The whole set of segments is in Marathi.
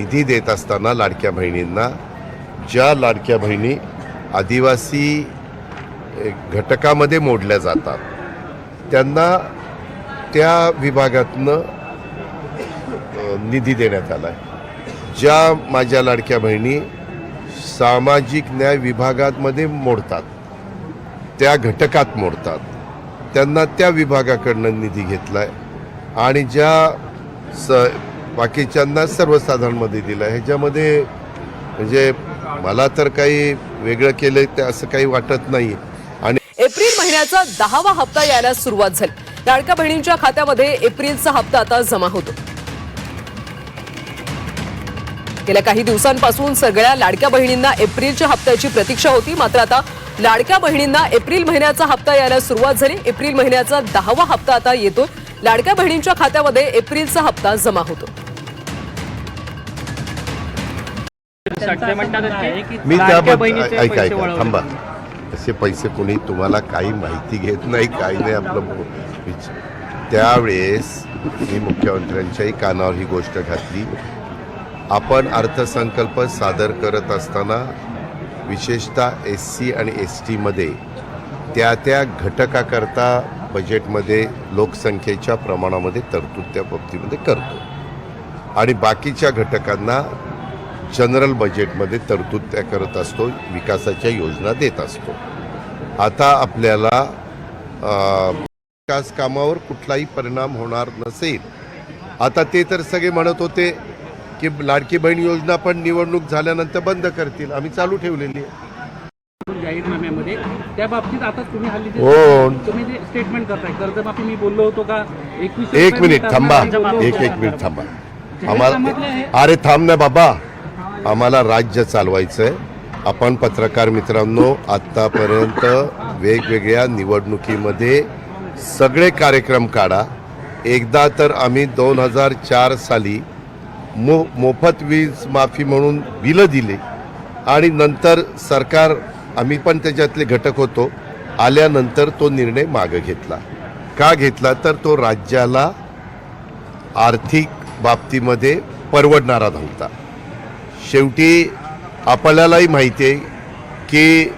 निधी देत असताना लाडक्या बहिणींना ज्या लाडक्या बहिणी आदिवासी घटकामध्ये मोडल्या जातात त्यांना त्या विभागातनं निधी देण्यात आला आहे ज्या माझ्या लाडक्या बहिणी सामाजिक न्याय विभागामध्ये मोडतात त्या घटकात मोडतात त्यांना त्या विभागाकडनं निधी घेतला आहे आणि ज्या स बाकीच्यांना सर्वसाधारणमध्ये दिला. ह्याच्यामध्ये म्हणजे मला तर काही वेगळं केलं ते असं काही वाटत नाही आणि एप्रिल महिन्याचा दहावा हप्ता यायला सुरुवात झाली. लाडक्या बहिणींच्या खात्यामध्ये एप्रिलचा हप्ता आता जमा होतो. गेल्या काही दिवसांपासून सगळ्या लाडक्या बहिणींना एप्रिलच्या हप्त्याची प्रतीक्षा होती. मात्र आता लाडक्या बहिणींना एप्रिल महिन्याचा हप्ता यायला सुरुवात झाली. एप्रिल महिन्याचा दहावा हप्ता आता येतोय. लाडक्या बहिणींच्या खात्यामध्ये एप्रिलचा हप्ता जमा होतो. ते म्हणतात की मी त्याबद्दल. थांबा. असे पैसे कोणी तुम्हाला काही माहिती घेत नाही काही नाही आपलं त्यावेळेस मी मुख्यमंत्र्यांच्याही कानावर ही गोष्ट घातली. आपण अर्थसंकल्प सादर करत असताना विशेषतः एस सी आणि एस टीमध्ये त्या त्या घटकाकरता बजेटमध्ये लोकसंख्येच्या प्रमाणामध्ये तरतूद त्या बाबतीमध्ये करतो. आणि बाकीच्या घटकांना जनरल बजेटमध्ये तरतूद त्या करत असतो विकासाच्या योजना देत असतो. आता आपल्याला विकास कामावर कुठलाही परिणाम होणार नसेल. आता ते तर सगळे म्हणत होते की लाडकी बहीण योजना पण निवडणूक झाल्यानंतर बंद करतील. आम्ही चालू ठेवलेली आहे. जाहीरनाम्यामध्ये. त्या बाबतीत आता तुम्ही हल्ली हो. तुम्ही जे स्टेटमेंट करताय कर्जमाफी मी बोललो होतो का? एकवीस एक मिनिट थांबा. एक एक मिनिट थांबा. आम्हाला अरे थांब ना बाबा. आम्हाला राज्य चालवायचं आहे आपण पत्रकार मित्रांनो आत्तापर्यंत वेगवेगळ्या निवडणुकीमध्ये सगळे कार्यक्रम काढा. एकदा तर आम्ही दोन हजार चार साली मो मोफत वीज माफी म्हणून बिलं दिली आणि नंतर सरकार आम्ही पण त्याच्यातले घटक होतो. आल्यानंतर तो निर्णय मागं घेतला. का घेतला? तर तो राज्याला आर्थिक बाबतीमध्ये परवडणारा नव्हता. शेवटी आपल्यालाही माहिती आहे की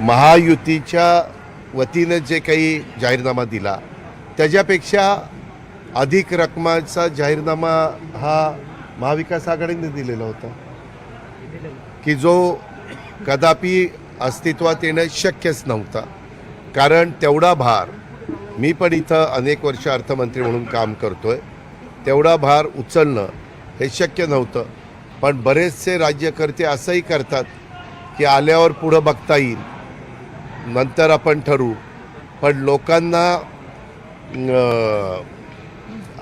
महायुतीच्या वतीनं जे काही जाहीरनामा दिला त्याच्यापेक्षा अधिक रकमाचा जाहीरनामा हा महाविकास आघाडीने दिलेला होता. की जो कदापि अस्तित्वात येणं शक्यच नव्हता. कारण तेवढा भार मी पण इथं अनेक वर्ष अर्थमंत्री म्हणून काम करतो आहे तेवढा भार उचलणं हे शक्य नव्हतं. पण बरेचसे राज्यकर्ते असंही करतात की आल्यावर पुढं बघता येईल नंतर आपण ठरवू. पण लोकांना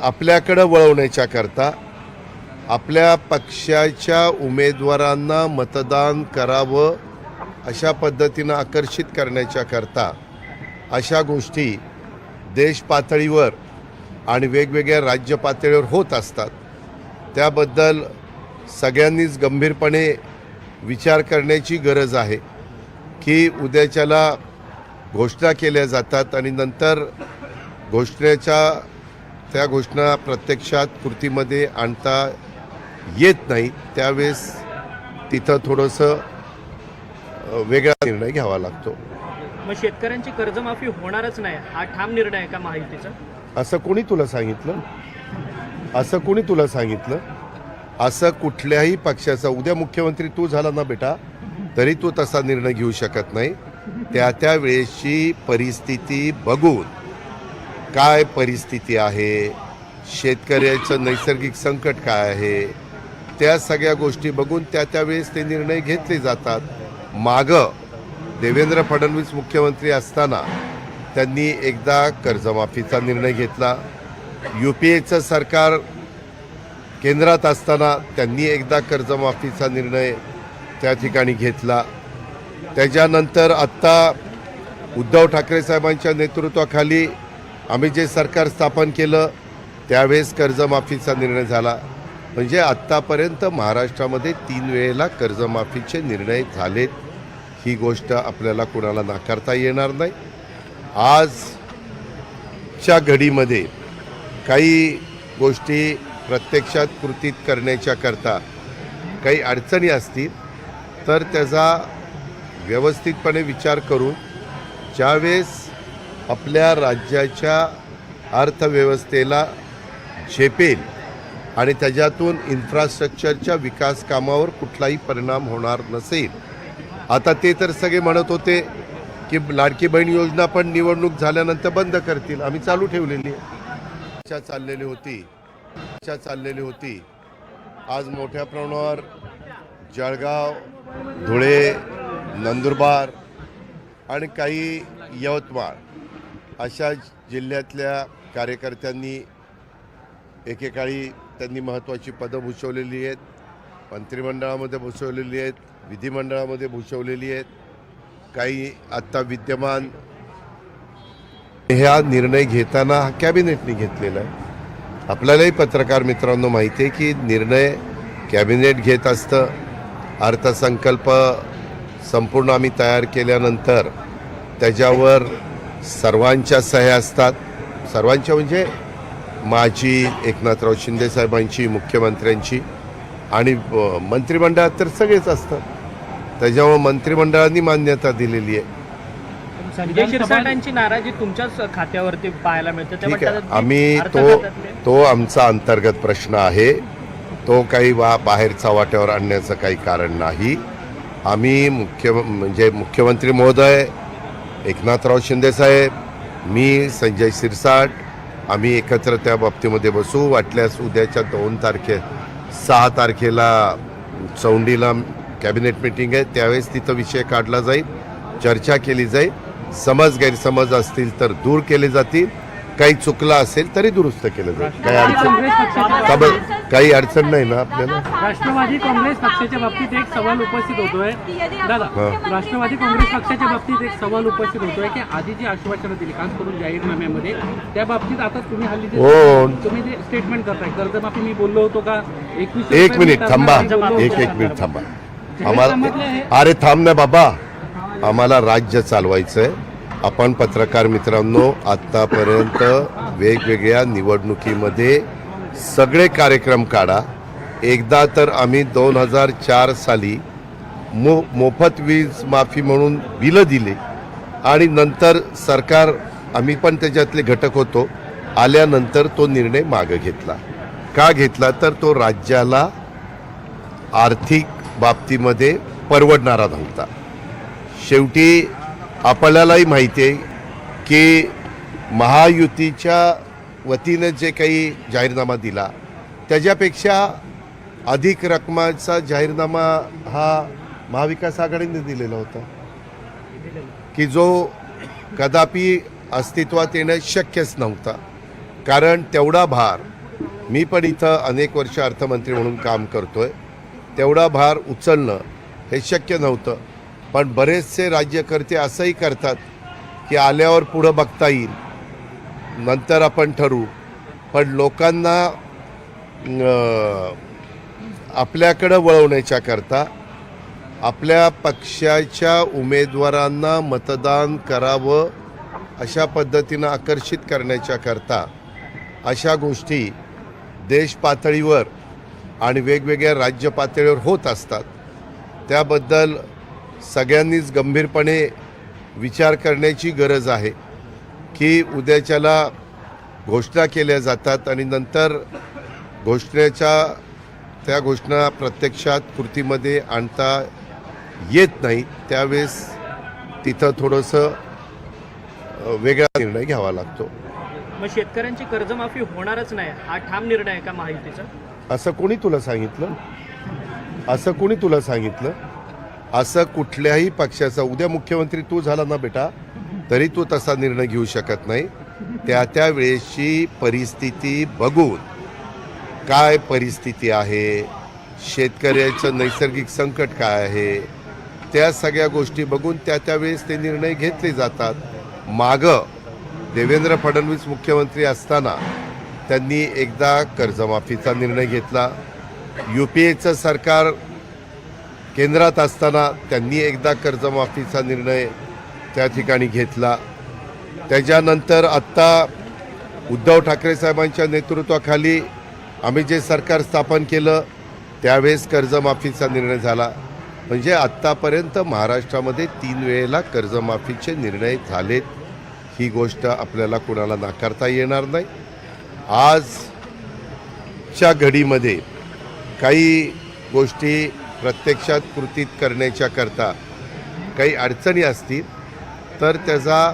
आपल्याकडं वळवण्याच्या करता आपल्या पक्षाच्या उमेदवारांना मतदान करावं अशा पद्धतीनं आकर्षित करण्याच्या करता अशा गोष्टी देश पातळीवर आणि वेगवेगळ्या राज्य पातळीवर होत असतात. त्याबद्दल सगळ्यांनीच गंभीरपणे विचार करण्याची गरज आहे की उद्याच्याला घोषणा केल्या जातात आणि नंतर घोषणेच्या त्या घोषणा प्रत्यक्षात कृतीमध्ये आणता येत नाही. त्यावेळेस तिथं थोडंसं वेगळा निर्णय घ्यावा लागतो. मग शेतकऱ्यांची कर्जमाफी होणारच नाही. हा ठाम निर्णय आहे का महायुतीचा? असं कोणी तुला सांगितलं? असं कोणी तुला सांगितलं? असं कुठल्याही पक्षाचा उद्या मुख्यमंत्री तू झाला ना बेटा तरी तू तसा निर्णय घेऊ शकत नाही. त्या त्या वेळेची परिस्थिती बघून काय परिस्थिती आहे शेतकऱ्याचं नैसर्गिक संकट काय आहे त्या सगळ्या गोष्टी बघून त्या त्या वेळेस ते निर्णय घेतले जातात. मागं देवेंद्र फडणवीस मुख्यमंत्री असताना त्यांनी एकदा कर्जमाफीचा निर्णय घेतला. यू पी एचं सरकार केंद्रात असताना त्यांनी एकदा कर्जमाफीचा निर्णय त्या ठिकाणी घेतला. त्याच्यानंतर आत्ता उद्धव ठाकरे साहेबांच्या नेतृत्वाखाली आम्ही जे सरकार स्थापन केलं त्यावेळेस कर्जमाफीचा निर्णय झाला. म्हणजे आत्तापर्यंत महाराष्ट्रामध्ये तीन वेळेला कर्जमाफीचे निर्णय झालेत. ही गोष्ट आपल्याला कुणाला नाकारता येणार नाही. आजच्या घडीमध्ये काही गोष्टी प्रत्यक्षात कृतीत करण्याच्या करता काही अडचणी असतील तर त्याचा व्यवस्थितपणे विचार करून ज्यावेळेस आपल्या राज्याच्या अर्थव्यवस्थेला झेपेल आणि त्याच्यातून इन्फ्रास्ट्रक्चरच्या विकास कामावर कुठलाही परिणाम होणार नसेल आता ते तर सगळे म्हणत होते की लाडकी बहीण योजना पण निवडणूक झाल्यानंतर बंद करतील. आम्ही चालू ठेवलेली आहे. चाललेली होती. इच्छा चाललेली होती. आज मोठ्या प्रमाणावर जळगाव धुळे नंदुरबार आणि काही यवतमाळ अशा जिल्ह्यातल्या कार्यकर्त्यांनी एकेकाळी त्यांनी महत्त्वाची पदं भूषवलेली आहेत. मंत्रिमंडळामध्ये भूषवलेली आहेत. विधिमंडळामध्ये भूषवलेली आहेत. काही आत्ता विद्यमान ह्या निर्णय घेताना हा कॅबिनेटने घेतलेला आहे. आपल्यालाही पत्रकार मित्रांनो माहिती आहे की निर्णय कॅबिनेट घेत असतं. अर्थसंकल्प संपूर्ण आम्ही तयार केल्यानंतर त्याच्यावर सर्वांच्या सह्या असतात. सर्वांच्या म्हणजे माझी एकनाथराव शिंदेसाहेबांची मुख्यमंत्र्यांची आणि मंत्रिमंडळात तर सगळेच असतात. त्याच्यामुळे मंत्रिमंडळाने मान्यता दिलेली आहे. संजय शिरसाटांची नाराजी तुमच्याच खात्यावरती पाहायला मिळते. ते ठीक आहे. आम्ही तो तो आमचा अंतर्गत प्रश्न आहे. तो काही वा बाहेरचा वाट्यावर आणण्याचं काही कारण नाही. आम्ही मुख्य म्हणजे मुख्यमंत्री महोदय एकनाथराव शिंदेसाहेब मी संजय शिरसाट आम्ही एकत्र त्या बाबतीमध्ये बसू. वाटल्यास उद्याच्या दोन तारखे सहा तारखेला चौंडीला कॅबिनेट मिटिंग आहे त्यावेळेस तिथं विषय काढला जाईल चर्चा केली जाईल. समज गैरसमज असतील तर दूर केले जातील. काही चुकला असेल तरी दुरुस्त केलं जाईल. काही अडचण का बरं? काही अडचण नाही ना आपल्याला? राष्ट्रवादी काँग्रेस पक्षाच्या बाबतीत एक सवाल उपस्थित होतोय. दादा हा. राष्ट्रवादी काँग्रेस पक्षाच्या बाबतीत एक सवाल उपस्थित होतोय की आधी जी आश्वासनं दिली खास करून जाहीरनाम्यामध्ये त्या बाबतीत आता तुम्ही हल्ली जे हो. तुम्ही जे स्टेटमेंट करताय कर्जमाफी मी बोललो होतो का? एकवीस एक मिनिट थांबा. एक एक मिनिट थांबा. आम्हाला अरे थांब ना बाबा. आम्हाला राज्य चालवायचं आहे आपण पत्रकार मित्रांनो आत्तापर्यंत वेगवेगळ्या निवडणुकीमध्ये सगळे कार्यक्रम काढा. एकदा तर आम्ही दोन हजार चार साली मो मोफत वीज माफी म्हणून बिलं दिली. आणि नंतर सरकार आम्ही पण त्याच्यातले घटक होतो. आल्यानंतर तो निर्णय मागं घेतला. का घेतला? तर तो राज्याला आर्थिक बाबतीमध्ये परवडणारा नव्हता. शेवटी आपल्यालाही माहिती आहे की महायुतीच्या वतीनं जे काही जाहीरनामा दिला त्याच्यापेक्षा अधिक रकमाचा जाहीरनामा हा महाविकास आघाडीने दिलेला होता. की जो कदापि अस्तित्वात येणं शक्यच नव्हता. कारण तेवढा भार मी पण इथं अनेक वर्ष अर्थमंत्री म्हणून काम करतो आहे तेवढा भार उचलणं हे शक्य नव्हतं. पण बरेचसे राज्यकर्ते असंही करतात की आल्यावर पुढं बघता येईल. नंतर आपण ठरवू. पण लोकांना आपल्याकडं वळवण्याच्या करता आपल्या पक्षाच्या उमेदवारांना मतदान करावं अशा पद्धतीनं आकर्षित करण्याच्या करता अशा गोष्टी देश पातळीवर आणि वेगवेगळ्या राज्य पातळीवर होत असतात. त्याबद्दल सगळ्यांनीच गंभीरपणे विचार करण्याची गरज आहे की उद्याच्याला घोषणा केल्या जातात आणि नंतर घोषणेच्या त्या घोषणा प्रत्यक्षात कृतीमध्ये आणता येत नाही त्यावेळेस तिथं थोडंसं वेगळा निर्णय घ्यावा लागतो. मग शेतकऱ्यांची कर्जमाफी होणारच नाही हा ठाम निर्णय आहे का महायुतीचा? असं कोणी तुला सांगितलं? असं कोणी तुला सांगितलं? असं कुठल्याही पक्षाचा उद्या मुख्यमंत्री तू झाला ना बेटा तरी तू तसा निर्णय घेऊ शकत नाही. त्या त्या वेळेची परिस्थिती बघून काय परिस्थिती आहे शेतकऱ्याचं नैसर्गिक संकट काय आहे त्या सगळ्या गोष्टी बघून त्या त्या वेळेस ते निर्णय घेतले जातात. मागं देवेंद्र फडणवीस मुख्यमंत्री असताना त्यांनी एकदा कर्जमाफीचा निर्णय घेतला. यू पी एचं सरकार केंद्रात असताना त्यांनी एकदा कर्जमाफीचा निर्णय त्या ठिकाणी घेतला. त्याच्यानंतर आत्ता उद्धव ठाकरे साहेबांच्या नेतृत्वाखाली आम्ही जे सरकार स्थापन केलं त्यावेळेस कर्जमाफीचा निर्णय झाला. म्हणजे आत्तापर्यंत महाराष्ट्रामध्ये तीन वेळेला कर्जमाफीचे निर्णय झालेत ही गोष्ट आपल्याला कुणाला नाकारता येणार नाही. आजच्या घडीमध्ये काही गोष्टी प्रत्यक्षात कृतीत करण्याच्या करता काही अडचणी असतील तर त्याचा